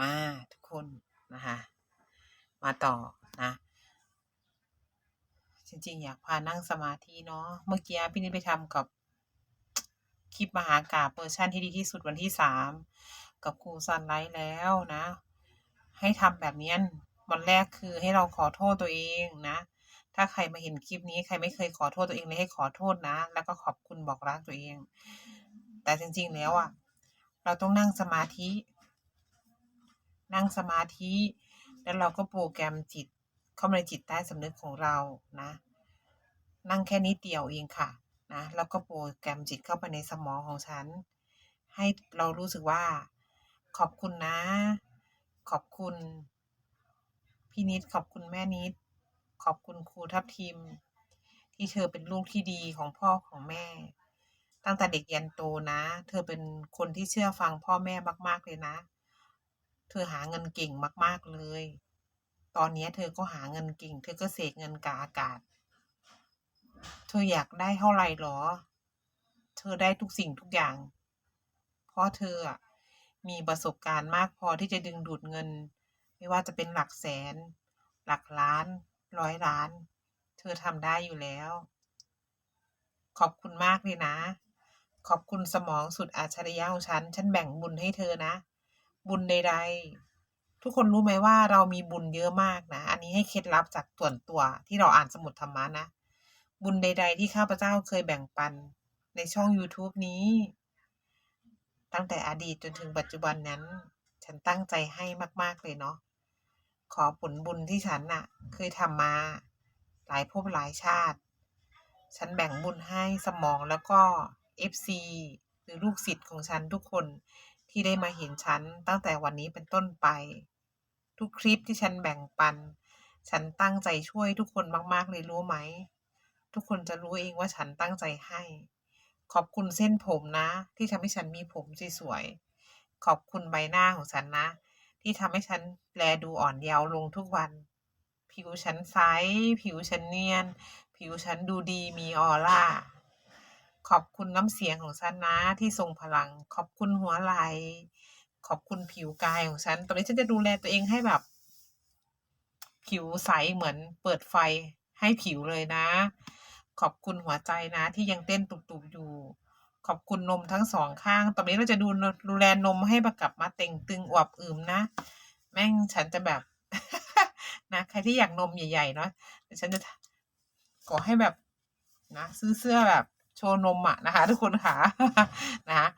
มาทุกคนนะคะ มาต่อนะ จริง ๆ อยากพานั่งสมาธิเนาะเมื่อกี้พี่นิดไปทำกับคลิปมหากาบเวอร์ชันที่ดีที่สุดวันที่สามกับครูซันไลท์แล้วนะ ให้ทำแบบนี้วันแรกคือให้เราขอโทษตัวเองนะ ถ้าใครมาเห็นคลิปนี้ใครไม่เคยขอโทษตัวเองเลยให้ขอโทษนะ แล้วก็ขอบคุณบอกรักตัวเอง แต่จริง ๆ แล้วอะ เราต้องนั่งสมาธิ นั่งสมาธิ แล้วเราก็โปรแกรมจิต เข้ามาในจิตใต้สำนึกของเรานะ นั่งแค่นิดเดียวเองค่ะนะแล้วก็โปรแกรมจิตเข้าไปในสมองของฉัน ให้เรารู้สึกว่า ขอบคุณนะ ขอบคุณพี่นิดขอบคุณแม่นิด ขอบคุณครูทับทิมที่เธอเป็นลูกที่ดีของพ่อของแม่ ตั้งแต่เด็กยันโตนะ เธอเป็นคนที่เชื่อฟังพ่อแม่มาก ๆเลยนะ เธอหาเงินเก่งมาก ๆ เลย ตอนนี้เธอก็หาเงินเก่ง เธอก็เสกเงินกาอากาศ เธออยากได้เท่าไหร่หรอ เธอได้ทุกสิ่งทุกอย่าง เพราะเธออะมีประสบการณ์มากพอที่จะดึงดูดเงิน ไม่ว่าจะเป็นหลักแสน หลักล้าน ร้อยล้าน เธอทำได้อยู่แล้ว ขอบคุณมากเลยนะ ขอบคุณสมองสุดอัจฉริยะของฉัน ฉันแบ่งบุญให้เธอนะ บุญใด ๆ ทุกคนรู้ไหมว่าเรามีบุญเยอะมากนะ อันนี้ให้เคล็ดลับจากส่วนตัวที่เราอ่านสมุดธรรมะนะ บุญใด ๆ ที่ข้าพเจ้าเคยแบ่งปันในช่อง YouTube นี้ ตั้งแต่อดีตจนถึงปัจจุบันนั้น ฉันตั้งใจให้มาก ๆ เลยเนาะขอผลบุญที่ฉันน่ะ เคยทำมา หลายภพหลายชาติ ฉันแบ่งบุญให้สมองแล้วก็ FC หรือลูกศิษย์ของฉันทุกคน ที่ได้มาเห็นฉันตั้งแต่วันนี้เป็นต้นไป ทุกคลิปที่ฉันแบ่งปัน ฉันตั้งใจช่วยทุกคนมาก ๆ เลยรู้ไหม ทุกคนจะรู้เองว่าฉันตั้งใจให้ ขอบคุณเส้นผมนะ ที่ทำให้ฉันมีผมสวยๆขอบคุณใบหน้าของฉันนะ ที่ทำให้ฉันแลดูอ่อนเยาว์ลงทุกวัน ผิวฉันใสผิวฉันเนียน ผิวฉันดูดีมีออร่า ขอบคุณน้ำเสียงของฉันนะที่ทรงพลัง ขอบคุณหัวไหล ขอบคุณผิวกายของฉัน ตอนนี้ฉันจะดูแลตัวเองให้แบบ ผิวใสเหมือนเปิดไฟให้ผิวเลยนะ ขอบคุณหัวใจนะ ที่ยังเต้นตุบๆอยู่ ขอบคุณนมทั้งสองข้าง ตอนนี้เราจะดูดูแลนมให้มากลับมาเต่งตึงอวบอึมนะ แม่งฉันจะแบบ นะใครที่อยากนมใหญ่ๆเนาะฉันจะขอให้แบบนะซื้อเสื้อแบบ โชว์นมอะนะคะ ทุกคนค่ะนะคะ